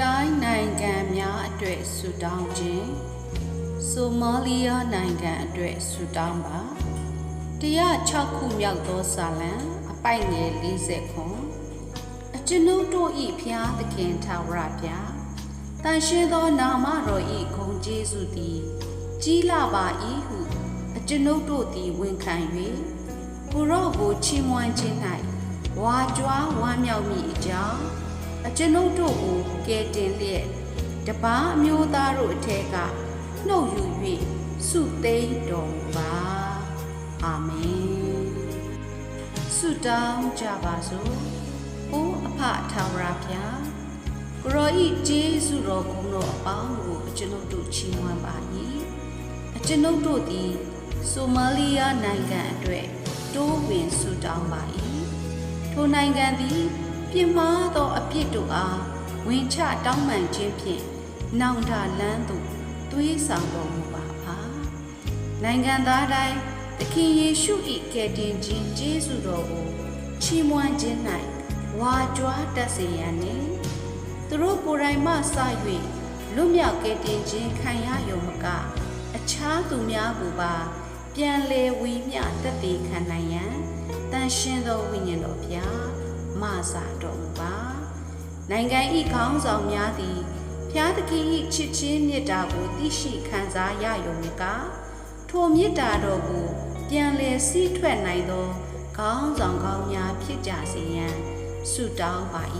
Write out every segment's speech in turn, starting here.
တိုင်းနိုင်ငံများအတွက်ဆုတောင်းခြင်းဆိုမာလီယာနိုင်ငံအတွက်ဆုတောင်းပါ106ခုမြောက်သောစာလံအပိုက်ငယ်40ခွန်အကျွန်ုပ်တို့ဤဖျားသခင်ထာဝရဗျာတန်ရှင်းသောနာမတော်ဤဂုဏ်ကျေးဇူးသည်ကြီးလာပါ၏ဟုအကျွန်ုပ်တို့သည်ဝန်ခံ၍ကိုရော့ကိုချီးမွမ်းခြင်း၌ဝါကြွားဝမ်းမြောက်မိအကြောင်း အကျွန်ုပ်တို့ကိုကယ်တင်လျက်တပားအမျိုးသားတို့အထက်ကနှုတ်ယူ၍စုသိမ်းတော်မူပါအာမင်ဆုတောင်းကြပါစို့အိုးအဖထာဝရဖျားကိုရောဤဂျေစုတော်ကုန်းတော်အပေါင်းကိုအကျွန်ုပ်တို့ချီးမွမ်းပါ၏အကျွန်ုပ်တို့သည်ဆိုမာလီယာနိုင်ငံအတွက်တိုးဝင်ဆုတောင်းပါ၏ထိုနိုင်ငံသည် ပြင်းမာသောအပြစ်တို့အားဝင်ချတောင်းပန်ခြင်းဖြင့်နောင်တလန်းသို့သွေးဆောင်တော်မူပါပါနိုင်ငံသားတိုင်းသခင်ယေရှု၏ကယ်တင်ခြင်းကျေးဇူးတော်ကိုချီးမွမ်းခြင်း၌ဝါကြွားတတ်စေရန်နှင့်သူတို့ကိုယ်တိုင်မှစ၍လွတ်မြောက်ကယ်တင်ခြင်းခံရယုံမကအခြားသူများကိုပါပြန်လေဝီမျှတက်တည်ခံနိုင်ရန်တန်ရှင်းသောဝိညာဉ်တော်ဖျား မဆာတော်မူပါနိုင်ငံဤခေါင်းဆောင်များသည်ဖျားသခင်ဤချစ်ချင်းမေတ္တာကိုသိရှိခံစားရယုံကထိုမေတ္တာတော်ကိုပြန်လည်စီးထွက်နိုင်သောခေါင်းဆောင်ကောင်းများဖြစ်ကြစေရန်ဆုတောင်းပါ၏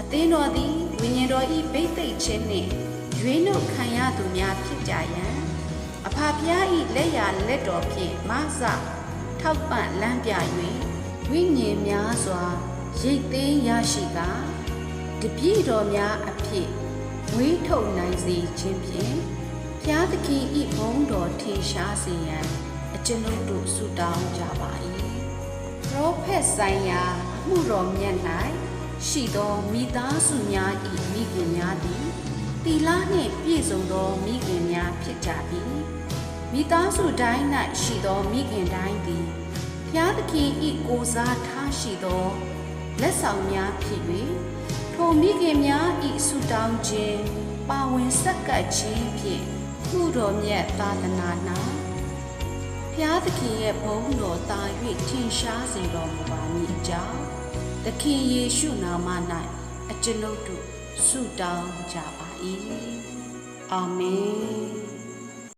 အသင်းတော်သည်ဝိညာဉ်တော်ဤဗိသိက်ခြင်းနှင့်ရွေးနှုတ်ခံရသူများဖြစ်ကြရန်အဖဖျားဤလက်ရလက်တော်ဖြင့်မဆထောက်ပံ့လမ်းပြ၍ဝိညာဉ်များစွာ ရိတ်သိမ်းရရှိကတပြည့်တော်များအဖြစ်ဝေးထုတ်နိုင်စေခြင်းဖြင့်ဘုရားသခင်ဤဘုန်းတော်ထင်ရှားစေရန်အကျွန်ုပ်တို့ဆုတောင်းကြပါ၏ပရောဖက်ဆိုင်ရာအမှုတော်မြတ်၌ရှိသောမိသားစုများဤမိခင်များသည်တီလာနှင့်ပြည့်စုံသောမိခင်များဖြစ်ကြ၏မိသားစုတိုင်း၌ရှိသောမိခင်တိုင်းသည်ဘုရားသခင်ဤကိုစားထားရှိသော လက်ဆောင်များဖြစ်၍ထိုမိခင်များဤဆုတောင်းခြင်းပါဝင်ဆက်ကပ်ခြင်းဖြင့်မှုတော်မြတ်သာသနာ၌ဖျားသခင်ရဲ့ဘုန်းတော်တာ၍ထင်ရှားစေတော်မူပါမည်အကြောင်းသခင်ယေရှုနာမ၌အကျွန်ုပ်တို့ဆုတောင်းကြပါ၏အာမင်